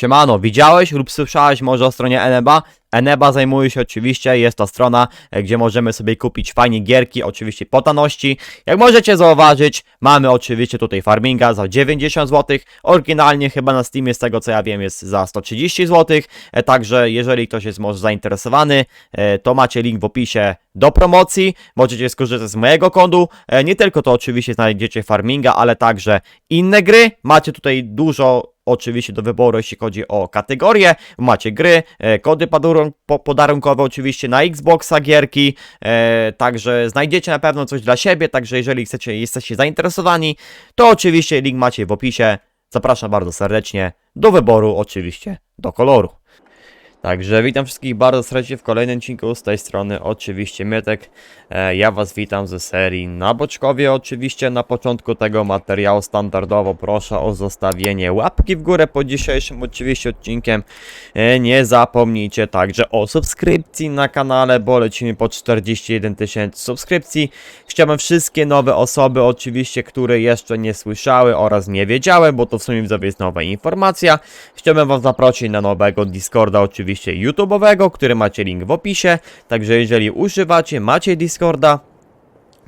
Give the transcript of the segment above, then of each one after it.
Siemano, widziałeś lub słyszałeś może o stronie Eneba? Eneba zajmuje się oczywiście, jest to strona, e, gdzie możemy sobie kupić fajnie gierki, oczywiście po tanności. Jak możecie zauważyć, mamy oczywiście tutaj farminga za 90 zł, oryginalnie chyba na Steamie z tego co ja wiem jest za 130 zł, e, także jeżeli ktoś jest może zainteresowany, e, to macie link w opisie do promocji, możecie skorzystać z mojego kontu, E, nie tylko to oczywiście znajdziecie farminga, ale także inne gry, macie tutaj dużo oczywiście do wyboru, jeśli chodzi o kategorie. Macie gry, e, kody podarun- po- podarunkowe oczywiście na Xboxa, gierki, e, także znajdziecie na pewno coś dla siebie, także jeżeli chcecie, jesteście zainteresowani, to oczywiście link macie w opisie. Zapraszam bardzo serdecznie do wyboru, oczywiście do koloru. Także witam wszystkich bardzo serdecznie w kolejnym odcinku z tej strony oczywiście Mietek. E, ja was witam ze serii na Boczkowie oczywiście na początku tego materiału standardowo proszę o zostawienie łapki w górę pod dzisiejszym oczywiście odcinkiem. E, nie zapomnijcie także o subskrypcji na kanale, bo lecimy po 41 tysięcy subskrypcji. Chciałbym wszystkie nowe osoby oczywiście, które jeszcze nie słyszały oraz nie wiedziały, bo to w sumie jest nowa informacja. Chciałbym was zaprosić na nowego Discorda oczywiście YouTube'owego, który macie link w opisie. Także jeżeli używacie, macie Discorda,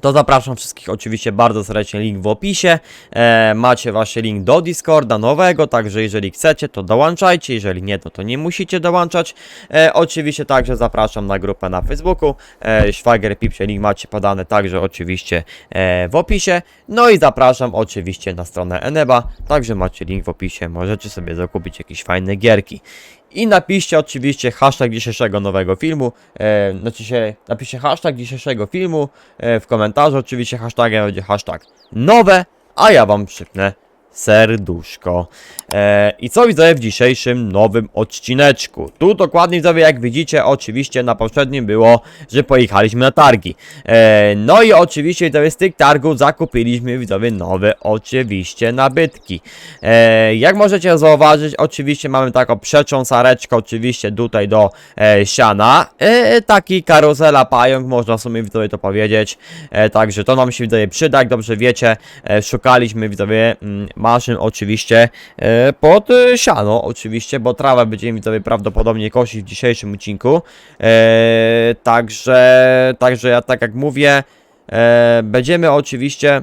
to zapraszam wszystkich oczywiście bardzo serdecznie, link w opisie. E, macie właśnie link do Discorda nowego, także jeżeli chcecie, to dołączajcie, jeżeli nie, to, to nie musicie dołączać. E, oczywiście także zapraszam na grupę na Facebooku. E, Szwagier Pipsie, link macie podany także oczywiście e, w opisie. No i zapraszam oczywiście na stronę Eneba, także macie link w opisie, możecie sobie zakupić jakieś fajne gierki. I napiszcie oczywiście hashtag dzisiejszego nowego filmu. E, znaczy się, napiszcie hashtag dzisiejszego filmu e, w komentarzu. Oczywiście hashtagiem będzie hashtag nowe, a ja wam przypnę serduszko. E, I co widzę w dzisiejszym nowym odcineczku? Tu dokładnie widzowie, jak widzicie, oczywiście na poprzednim było, że pojechaliśmy na targi. E, no i oczywiście widzowie z tych targów zakupiliśmy widzowie nowe oczywiście nabytki. E, jak możecie zauważyć, oczywiście mamy taką przecząsareczkę oczywiście tutaj do e, siana. E, taki karuzela pająk, można w sumie widzowie to powiedzieć. E, także to nam się widzowie przyda, jak dobrze wiecie. E, szukaliśmy widzowie mm, maszyn oczywiście e, pod e, siano oczywiście, bo trawę będziemy widzowie prawdopodobnie kosić w dzisiejszym odcinku. E, także, także ja tak jak mówię, będziemy oczywiście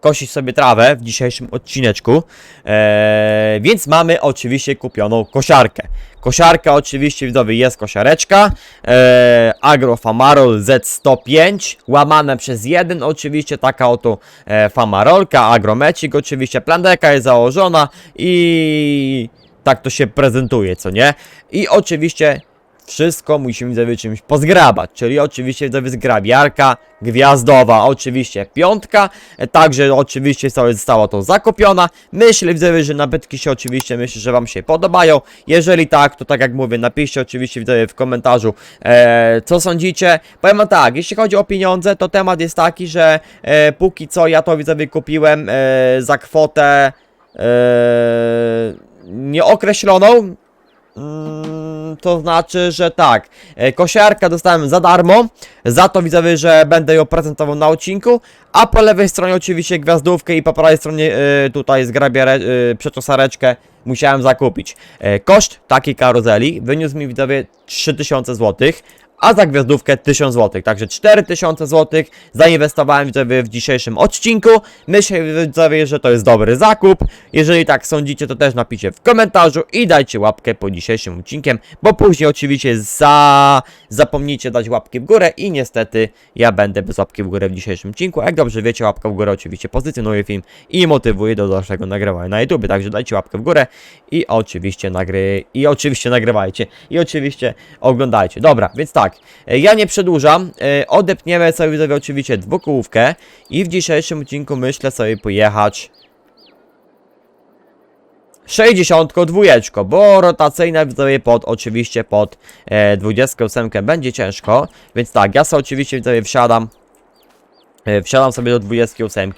kosić sobie trawę w dzisiejszym odcineczku. Eee, więc mamy oczywiście kupioną kosiarkę. Kosiarka oczywiście widzowie jest kosiareczka. Eee, Agrofamarol Z105 łamane przez 1 oczywiście taka oto e, famarolka, agromecik oczywiście, plandeka jest założona i tak to się prezentuje, co nie? I oczywiście wszystko musimy widzowie czymś pozgrabać, czyli oczywiście widzowie zgrabiarka gwiazdowa, oczywiście piątka, e, także oczywiście została- została to zakupiona. Myślę widzowie, że nabytki się oczywiście myślę, że wam się podobają. Jeżeli tak, to tak jak mówię, napiszcie oczywiście widzowie w komentarzu, e, co sądzicie. Powiem tak, jeśli chodzi o pieniądze, to temat jest taki, że e, póki co ja to widzowie kupiłem e, za kwotę e, nieokreśloną, To znaczy, że tak, e, kosiarkę dostałem za darmo, za to widzowie, że będę ją prezentował na odcinku, a po lewej stronie oczywiście gwiazdówkę i po prawej stronie e, tutaj zgrabiarę, e, przeczosareczkę musiałem zakupić. Koszt takiej karuzeli wyniósł mi widzowie 3000 zł, a za gwiazdówkę 1000 zł. Także 4000 zł zainwestowałem widzowie w dzisiejszym odcinku. Myślę widzowie, że to jest dobry zakup. Jeżeli tak sądzicie, to też napiszcie w komentarzu i dajcie łapkę po dzisiejszym odcinkiem, bo później oczywiście za... zapomnijcie dać łapki w górę i niestety ja będę bez łapki w górę w dzisiejszym odcinku. Jak dobrze wiecie, łapka w górę oczywiście pozycjonuje film i motywuje do dalszego nagrywania na YouTube. Także dajcie łapkę w górę i oczywiście nagry... i oczywiście nagrywajcie i oczywiście oglądajcie. Dobra, więc tak, e, ja nie przedłużam, e, odepniemy sobie widzowie oczywiście dwukołówkę i w dzisiejszym odcinku myślę sobie pojechać 62, bo rotacyjne widzowie pod, oczywiście pod e, 28 będzie ciężko, więc tak, ja sobie oczywiście widzowie wsiadam Wsiadam sobie do 28,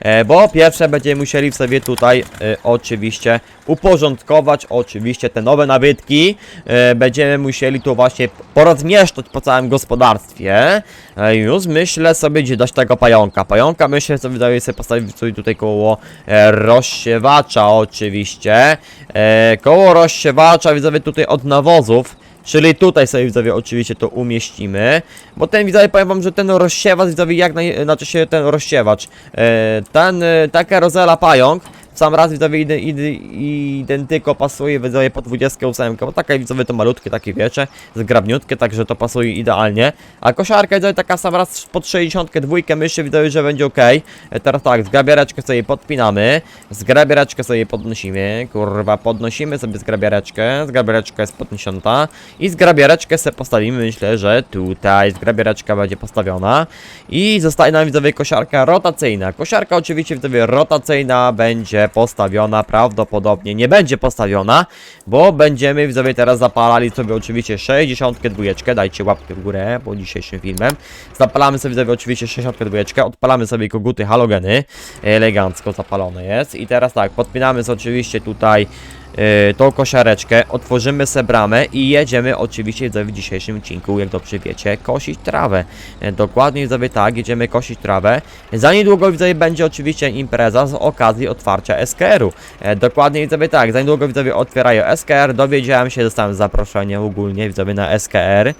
e, bo pierwsze będziemy musieli sobie tutaj e, oczywiście uporządkować oczywiście te nowe nabytki. E, Będziemy musieli tu właśnie porozmieszczać po całym gospodarstwie. E, Już myślę sobie gdzie dać tego pająka. Pająka myślę sobie wydaje sobie postawić sobie tutaj koło e, rozsiewacza oczywiście. E, Koło rozsiewacza widzowie tutaj od nawozów. Czyli tutaj sobie widzowie oczywiście to umieścimy. Bo ten widzowie powiem wam, że ten rozsiewacz widzowie jak naj... znaczy się ten rozsiewacz. E, ten e, taka rozela pająk. Sam raz widzowie ide, ide, identyko pasuje widzowie po 28, bo taka widzowie to malutkie takie wiecie, zgrabniutkie, także to pasuje idealnie. A kosiarka widzowie taka sam raz pod 62 myślę widzowie, że będzie ok. E, teraz tak, zgrabiereczkę sobie podpinamy, zgrabiereczkę sobie podnosimy, kurwa, podnosimy sobie zgrabiereczkę, zgrabiereczka jest podniesiona i zgrabiereczkę sobie postawimy, myślę, że tutaj zgrabiereczka będzie postawiona i zostaje nam widzowie kosiarka rotacyjna. Kosiarka oczywiście widzowie rotacyjna będzie postawiona, prawdopodobnie nie będzie postawiona, bo będziemy widzowie teraz zapalali sobie oczywiście 62, dajcie łapkę w górę po dzisiejszym filmem. Zapalamy sobie widzowie oczywiście 62, odpalamy sobie koguty halogeny, elegancko zapalone jest. I teraz tak, podpinamy sobie oczywiście tutaj tą kosiareczkę, otworzymy se bramę i jedziemy oczywiście w dzisiejszym odcinku, jak dobrze wiecie, kosić trawę. E, Dokładnie widzowie tak, jedziemy kosić trawę. Za niedługo widzowie będzie oczywiście impreza z okazji otwarcia SKR-u. E, Dokładnie widzowie tak, za niedługo widzowie otwierają SKR, dowiedziałem się, dostałem zaproszenie ogólnie widzowie na SKR, e,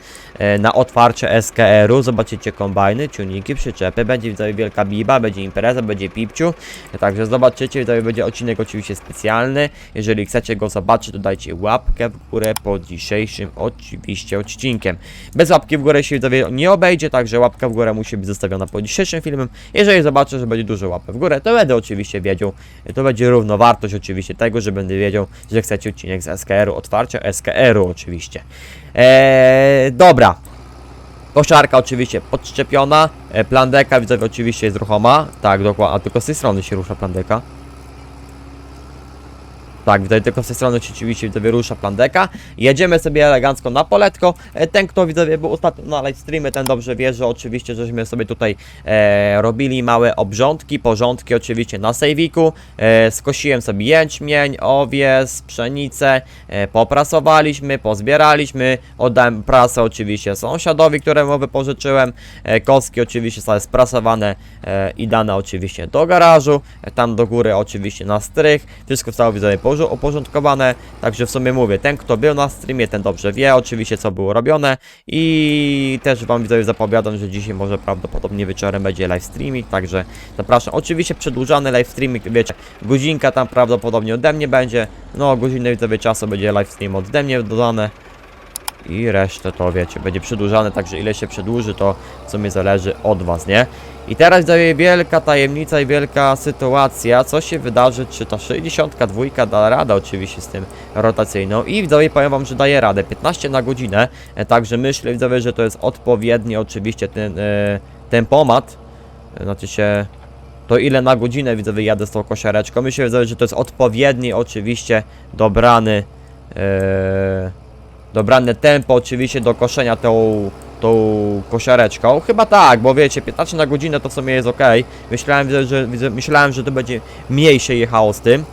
na otwarcie SKR-u, zobaczycie kombajny, ciuniki, przyczepy, będzie widzowie wielka biba, będzie impreza, będzie pipciu, E, także zobaczycie, widzowie będzie odcinek oczywiście specjalny, jeżeli chcecie go zobaczyć, to dajcie łapkę w górę pod dzisiejszym oczywiście odcinkiem. Bez łapki w górę się widzowie nie obejdzie, także łapka w górę musi być zostawiona pod dzisiejszym filmem. Jeżeli zobaczę, że będzie dużo łapek w górę, to będę oczywiście wiedział, to będzie równowartość oczywiście tego, że będę wiedział, że chcecie odcinek z SKR-u, otwarcia SKR-u oczywiście. Eee, dobra. Koszarka oczywiście podszczepiona, e, plandeka widzowie oczywiście jest ruchoma, tak dokładnie, a tylko z tej strony się rusza plandeka. Tak, widać tylko z tej strony oczywiście widzowie rusza plandeka. Jedziemy sobie elegancko na poletko. E, Ten, kto widzowie był ostatnio na live streamie, ten dobrze wie, że oczywiście żeśmy sobie tutaj e, robili małe obrządki, porządki oczywiście na sejwiku. E, skosiłem sobie jęczmień, owies, pszenicę, e, poprasowaliśmy, pozbieraliśmy. Oddałem prasę oczywiście sąsiadowi, któremu wypożyczyłem. E, kostki oczywiście zostały sprasowane e, i dane oczywiście do garażu. E, tam do góry oczywiście na strych. Wszystko zostało widzowie porzo- uporządkowane. Także w sumie mówię, ten kto był na streamie, ten dobrze wie oczywiście co było robione. I też wam widzowie zapowiadam, że dzisiaj może prawdopodobnie wieczorem będzie live streaming. Także zapraszam. Oczywiście przedłużany live streaming, wiecie, godzinka tam prawdopodobnie ode mnie będzie. No godzinę widzowie czasu będzie live stream ode mnie dodane. I resztę to wiecie, będzie przedłużane, także ile się przedłuży, to w sumie zależy od was, nie? I teraz daje wielka tajemnica i wielka sytuacja, co się wydarzy, czy ta 62 da radę oczywiście z tym rotacyjną? I widzowie powiem wam, że daje radę, 15 na godzinę, e, także myślę widzowie, że to jest odpowiedni oczywiście ten e, tempomat, e, znaczy się to ile na godzinę widzowie jadę z tą kosiareczką, myślę widzowie, że to jest odpowiedni oczywiście dobrany e, dobrane tempo oczywiście do koszenia tą, tą kosiareczką. Chyba tak, bo wiecie, 15 na godzinę to w sumie jest ok. Myślałem, że, że, myślałem, że to będzie mniej się jechało z tym,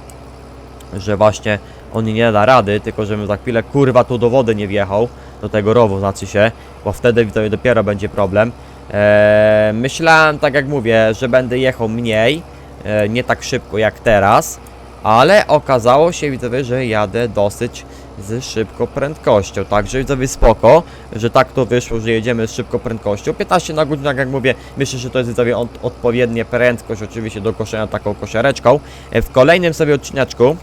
że właśnie on nie da rady, tylko żebym za chwilę kurwa tu do wody nie wjechał, do tego rowu znaczy się, bo wtedy widzowie dopiero będzie problem. Eee, myślałem, tak jak mówię, że będę jechał mniej, e, nie tak szybko jak teraz, ale okazało się widzowie, że jadę dosyć z szybką prędkością, także widzowie spoko, że tak to wyszło, że jedziemy z szybką prędkością, 15 na godzinę, jak mówię, myślę, że to jest widzowie od, odpowiednia prędkość oczywiście do koszenia taką kosiareczką. E, W kolejnym sobie odcineczku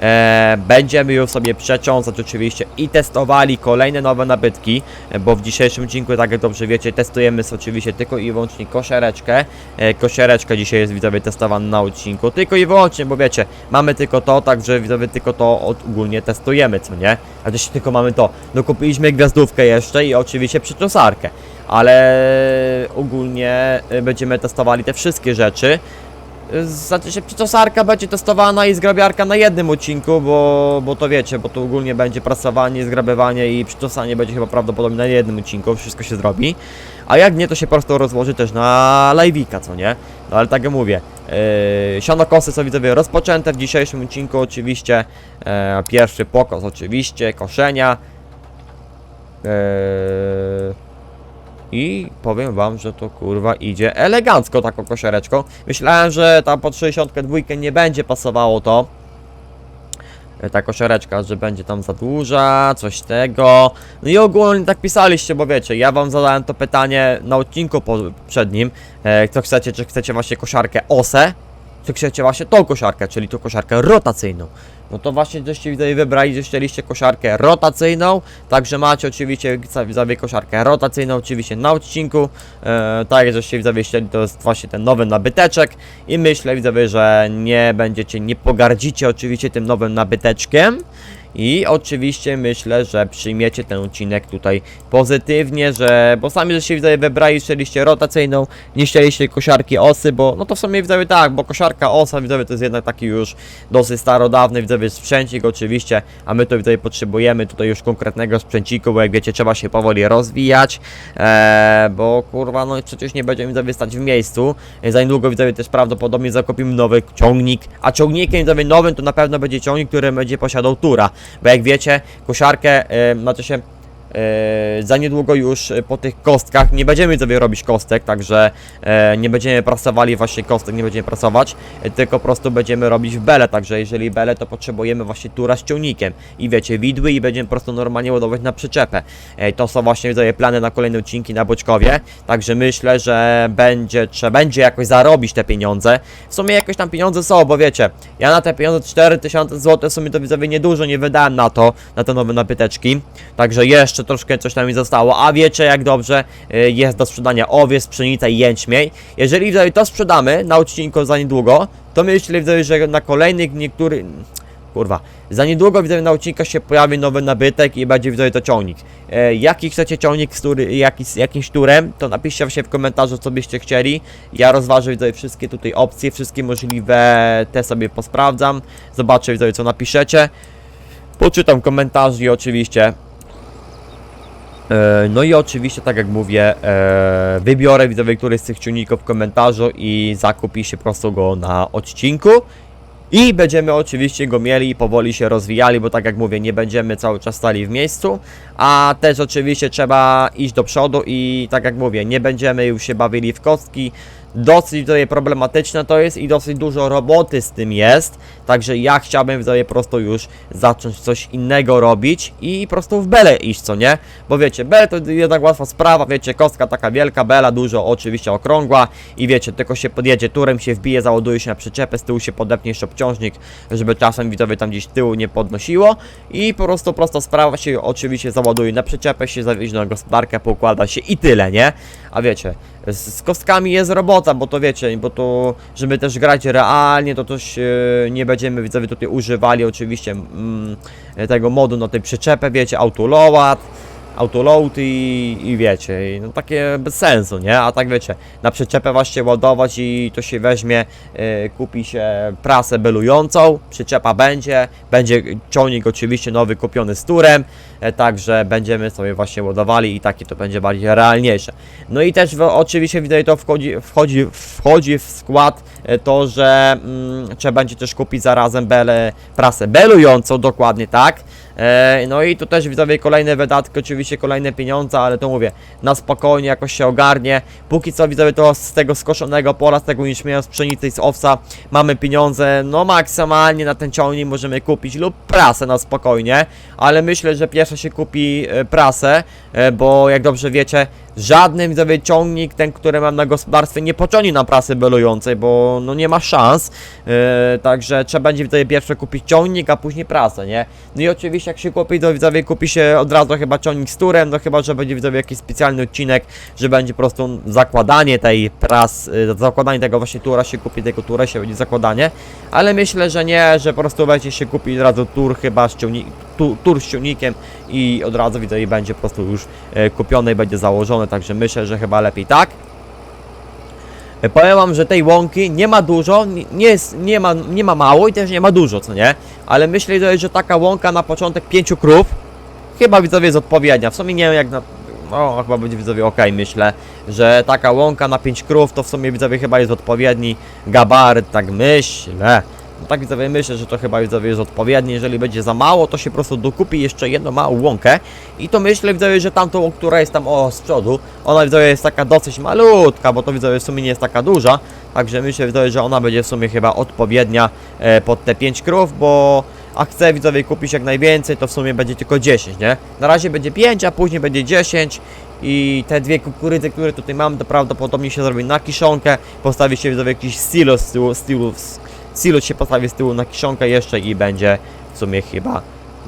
E, będziemy już sobie przecząsać oczywiście i testowali kolejne nowe nabytki, bo w dzisiejszym odcinku, tak jak dobrze wiecie, testujemy oczywiście tylko i wyłącznie kosiareczkę. E, kosiareczka dzisiaj jest widzowie testowana na odcinku, tylko i wyłącznie, bo wiecie, mamy tylko to, także widzowie tylko to od, ogólnie testujemy, co nie? A jeśli tylko mamy to, dokupiliśmy gwiazdówkę jeszcze i oczywiście przyczosarkę, ale ogólnie e, będziemy testowali te wszystkie rzeczy. Znaczy się przyczosarka będzie testowana i zgrabiarka na jednym odcinku, bo, bo to wiecie, bo to ogólnie będzie prasowanie, zgrabywanie i przyczosanie będzie chyba prawdopodobnie na jednym odcinku, wszystko się zrobi. A jak nie, to się po prostu rozłoży też na live'ika, co nie? No ale tak jak mówię, yy, sianokosy są widzowie rozpoczęte w dzisiejszym odcinku oczywiście. E, pierwszy pokos oczywiście, koszenia. Eee, I powiem wam, że to kurwa idzie elegancko taką kosiareczką. Myślałem, że tam pod 62 nie będzie pasowało to. E, Ta kosiareczka, że będzie tam za duża, coś tego. No i ogólnie tak pisaliście, bo wiecie, ja wam zadałem to pytanie na odcinku poprzednim. E, co chcecie, czy chcecie właśnie kosiarkę OSE, czy chcecie właśnie tą kosiarkę, czyli tą kosiarkę rotacyjną. No to właśnie żeście widzowie wybrali, że chcieliście kosiarkę rotacyjną, także macie oczywiście widzowie kosiarkę rotacyjną oczywiście na odcinku, e, tak żeście widzowie chcieli, to jest właśnie ten nowy nabyteczek i myślę widzowie, że nie będziecie, nie pogardzicie oczywiście tym nowym nabyteczkiem i oczywiście myślę, że przyjmiecie ten odcinek tutaj pozytywnie, że bo sami żeście widzowie wybrali, chcieliście rotacyjną, nie chcieliście kosiarki osy, bo no to w sumie widzowie tak, bo kosiarka osa widzowie to jest jednak taki już dosyć starodawny widzowie sprzęcik oczywiście, a my to widzowie potrzebujemy tutaj już konkretnego sprzęciku, bo jak wiecie trzeba się powoli rozwijać, eee, bo kurwa no przecież nie będziemy widzowie stać w miejscu, za niedługo widzowie też prawdopodobnie zakupimy nowy ciągnik, a ciągnikiem widzowie nowym to na pewno będzie ciągnik, który będzie posiadał tura, bo jak wiecie kosiarkę, e, znaczy się E, za niedługo już e, po tych kostkach nie będziemy sobie robić kostek, także e, nie będziemy prasowali właśnie kostek, nie będziemy prasować, tylko po prostu będziemy robić bele, także jeżeli bele to potrzebujemy właśnie tura z ciągnikiem i wiecie, widły i będziemy po prostu normalnie ładować na przyczepę. To są właśnie widzowie plany na kolejne odcinki na Boczkowie, także myślę, że będzie, trzeba będzie jakoś zarobić te pieniądze. W sumie jakoś tam pieniądze są, bo wiecie, ja na te pieniądze 4000 zł w sumie to widzowie niedużo nie wydałem na to, na te nowe nabyteczki, także jeszcze troszkę coś mi zostało, a wiecie jak dobrze y, jest do sprzedania owiec, pszenica i jęczmień. Jeżeli to sprzedamy na odcinku za niedługo, to myślę że na kolejnych niektórych... Kurwa, za niedługo widzowie na odcinkach się pojawi nowy nabytek i będzie widzowie to ciągnik. E, jaki chcecie ciągnik, z który, jaki, jakimś turem, to napiszcie właśnie w komentarzu co byście chcieli. Ja rozważę widzowie wszystkie tutaj opcje, wszystkie możliwe te sobie posprawdzam. Zobaczę widzowie co napiszecie. Poczytam komentarze i oczywiście No i oczywiście, tak jak mówię, e, wybiorę widzowie któryś z tych ciągników w komentarzu i zakupi się po prostu go na odcinku. I będziemy oczywiście go mieli i powoli się rozwijali, bo tak jak mówię, nie będziemy cały czas stali w miejscu, a też oczywiście trzeba iść do przodu i tak jak mówię, nie będziemy już się bawili w kostki. Dosyć tutaj problematyczne to jest i dosyć dużo roboty z tym jest, także ja chciałbym tutaj po prostu już zacząć coś innego robić i po prostu w belę iść, co nie? Bo wiecie, bele to jednak łatwa sprawa, wiecie, kostka taka wielka, bela dużo, oczywiście okrągła i wiecie, tylko się podjedzie turem, się wbije, załaduje się na przyczepę, z tyłu się podepnie jeszcze obciążnik, żeby czasem widzowie tam gdzieś tyłu nie podnosiło i po prostu prosta sprawa się oczywiście załaduje na przyczepę, się zawieźć na gospodarkę, poukłada się i tyle, nie? A wiecie, z, z kostkami jest robota, bo to wiecie, bo to, żeby też grać realnie, to też e, nie będziemy widzowie tutaj używali oczywiście mm, tego modu na tej przyczepę, wiecie, autoload, autoload i, i wiecie, i no takie bez sensu, nie? A tak wiecie, na przyczepę właśnie ładować i to się weźmie, e, kupi się prasę belującą, przyczepa będzie, będzie ciągnik oczywiście nowy kupiony z turem, e, także będziemy sobie właśnie ładowali i takie to będzie bardziej realniejsze. No i też w, oczywiście widać to wchodzi, wchodzi, wchodzi w skład e, to, że mm, trzeba będzie też kupić zarazem belę, prasę belującą, dokładnie tak. E, no i tu też widzowie kolejne wydatki, oczywiście kolejne pieniądze, ale to mówię, na spokojnie jakoś się ogarnie. Póki co widzowie to z tego skoszonego pola, z tego niczmienia z pszenicy i z owsa mamy pieniądze, no maksymalnie na ten ciągnik możemy kupić lub prasę na spokojnie, ale myślę, że pierwsze się kupi e, prasę, e, bo jak dobrze wiecie, żadnym widzowie ciągnik, ten który mam na gospodarstwie nie pociągnie na prasy belującej, bo no nie ma szans, e, także trzeba będzie widzowie pierwsze kupić ciągnik, a później prasę, nie? No i oczywiście jak się kupi, to widzowie kupi się od razu chyba ciągnik z turem, no chyba, że będzie widzowie jakiś specjalny odcinek, że będzie po prostu zakładanie tej pras, y, zakładanie tego właśnie tura się kupi, tego tura się będzie zakładanie, ale myślę, że nie, że po prostu będzie się kupić od razu tur chyba z ciągnik, tu, tur z ciągnikiem i od razu widzowie będzie po prostu już e, kupione i będzie także myślę, że chyba lepiej tak. Powiem wam, że tej łąki nie ma dużo, nie, jest, nie, ma, nie ma mało i też nie ma dużo, co nie? Ale myślę, że taka łąka na początek pięciu krów chyba widzowie jest odpowiednia. W sumie nie wiem jak na... No, chyba będzie widzowie ok, myślę, że taka łąka na 5 krów to w sumie widzowie chyba jest odpowiedni gabaryt, tak myślę. No tak widzowie myślę, że to chyba widzowie jest odpowiednie, jeżeli będzie za mało, to się po prostu dokupi jeszcze jedną małą łąkę. I to myślę widzowie, że tamtą, która jest tam o z przodu, ona widzowie jest taka dosyć malutka, bo to widzowie w sumie nie jest taka duża, także myślę widzowie, że ona będzie w sumie chyba odpowiednia e, pod te 5 krów, bo a chcę widzowie kupić jak najwięcej, to w sumie będzie tylko 10, nie? Na razie będzie 5, a później będzie 10 i te dwie kukurydzy, które tutaj mam, to prawdopodobnie się zrobi na kiszonkę, postawi się widzowie jakiś silo z tyłu, z tyłu, z, silo się postawi z tyłu na kiszonkę jeszcze i będzie w sumie chyba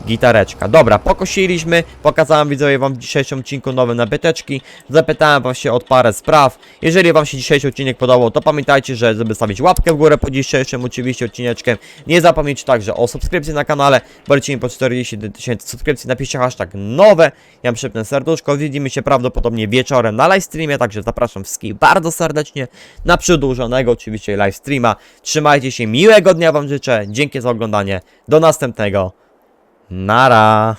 gitareczka. Dobra, pokosiliśmy, pokazałem widzowie wam w dzisiejszym odcinku nowe nabyteczki, zapytałem was się od parę spraw. Jeżeli wam się dzisiejszy odcinek podobał, to pamiętajcie, że żeby stawić łapkę w górę po dzisiejszym oczywiście odcineczkiem. Nie zapomnijcie także o subskrypcji na kanale, bo lecimy po 40 tysięcy subskrypcji, napiszcie hashtag nowe, ja przypnę serduszko, widzimy się prawdopodobnie wieczorem na live streamie, także zapraszam wszystkich bardzo serdecznie na przedłużonego oczywiście live streama. Trzymajcie się, miłego dnia wam życzę, dzięki za oglądanie, do następnego. Nara.